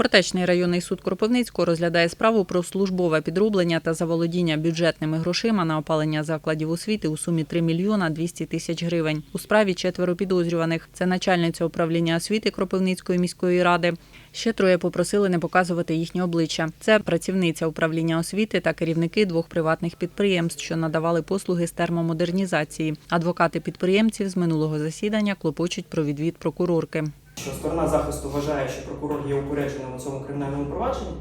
Фортечний районний суд Кропивницького розглядає справу про службове підроблення та заволодіння бюджетними грошима на опалення закладів освіти у сумі 3 мільйона 200 тисяч гривень. У справі четверо підозрюваних. Це начальниця управління освіти Кропивницької міської ради. Ще троє попросили не показувати їхні обличчя. Це працівниця управління освіти та керівники двох приватних підприємств, що надавали послуги з термомодернізації. Адвокати підприємців з минулого засідання клопочуть про відвід прокурорки. Що сторона захисту вважає, що прокурор є упередженим у цьому кримінальному провадженні,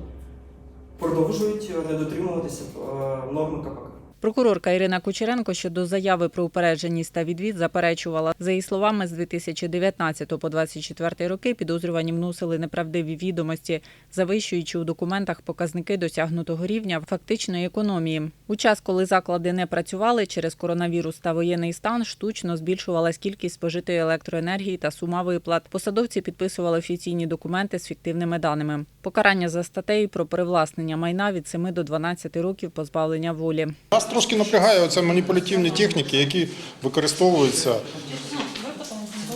продовжують е, не дотримуватися е, норми КПК. Прокурорка Ірина Кучеренко щодо заяви про упередженість та відвід заперечувала. За її словами, з 2019 по 2024 роки підозрювані вносили неправдиві відомості, завищуючи у документах показники досягнутого рівня фактичної економії. У час, коли заклади не працювали через коронавірус та воєнний стан, штучно збільшувалась кількість спожитої електроенергії та сума виплат. Посадовці підписували офіційні документи з фіктивними даними. Покарання за статтею про привласнення майна від 7 до 12 років позбавлення волі. Трошки напрягає оце маніпулятивні техніки, які використовуються.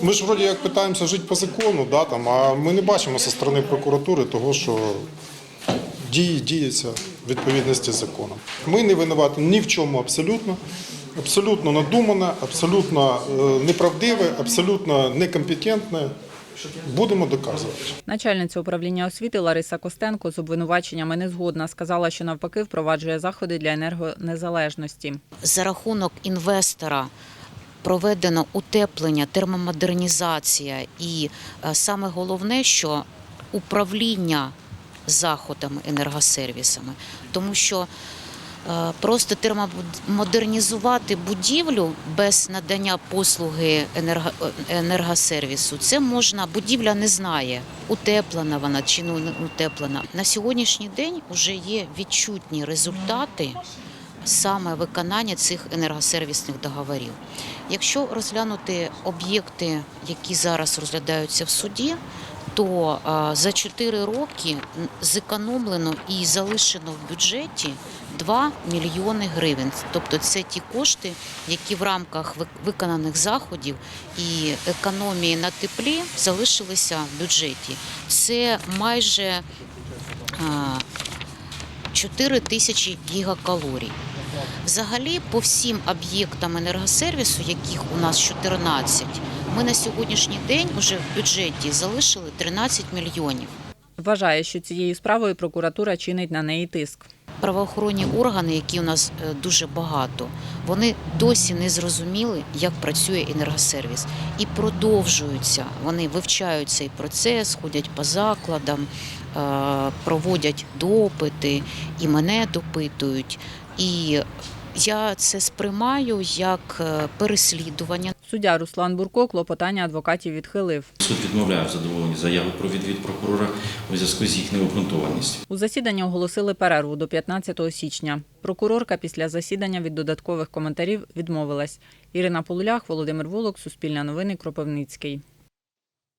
Ми ж вроді як питаємося жити по закону, да, там, а ми не бачимо зі сторони прокуратури того, що дії діються в відповідності з законом. Ми не винуваті ні в чому абсолютно. Абсолютно надумане, абсолютно е, неправдиве, абсолютно некомпетентне. Будемо доказувати. Начальниця управління освіти Лариса Костенко з обвинуваченнями не згодна. Сказала, що навпаки впроваджує заходи для енергонезалежності. за рахунок інвестора проведено утеплення, термомодернізація і е, саме головне, що управління заходами енергосервісами, тому що просто термомодернізувати будівлю без надання послуги енерго, е, енергосервісу, це можна, будівля не знає, утеплена вона чи не утеплена. На сьогоднішній день вже є відчутні результати саме виконання цих енергосервісних договорів. Якщо розглянути об'єкти, які зараз розглядаються в суді, то за 4 роки зекономлено і залишено в бюджеті 2 мільйони гривень. Тобто це ті кошти, які в рамках ви- виконаних заходів і економії на теплі залишилися в бюджеті. Це майже а, 4 тисячі гігакалорій. Взагалі, по всім об'єктам енергосервісу, яких у нас 14, ми на сьогоднішній день вже в бюджеті залишили 13 мільйонів. Вважає, що цією справою прокуратура чинить на неї тиск. Правоохоронні органи, які у нас е, дуже багато, вони досі не зрозуміли, як працює енергосервіс, і продовжуються. Вони вивчають цей процес, ходять по закладам, е, проводять допити, і мене допитують. І я це сприймаю як е, переслідування. Суддя Руслан Бурко клопотання адвокатів відхилив. Суд відмовляє в задоволенні заяви про відвід прокурора у зв'язку з їх необґрунтованістю. У засіданні оголосили перерву до 15 січня. Прокурорка після засідання від додаткових коментарів відмовилась. Ірина Полулях, Володимир Волок, Суспільне новини, Кропивницький.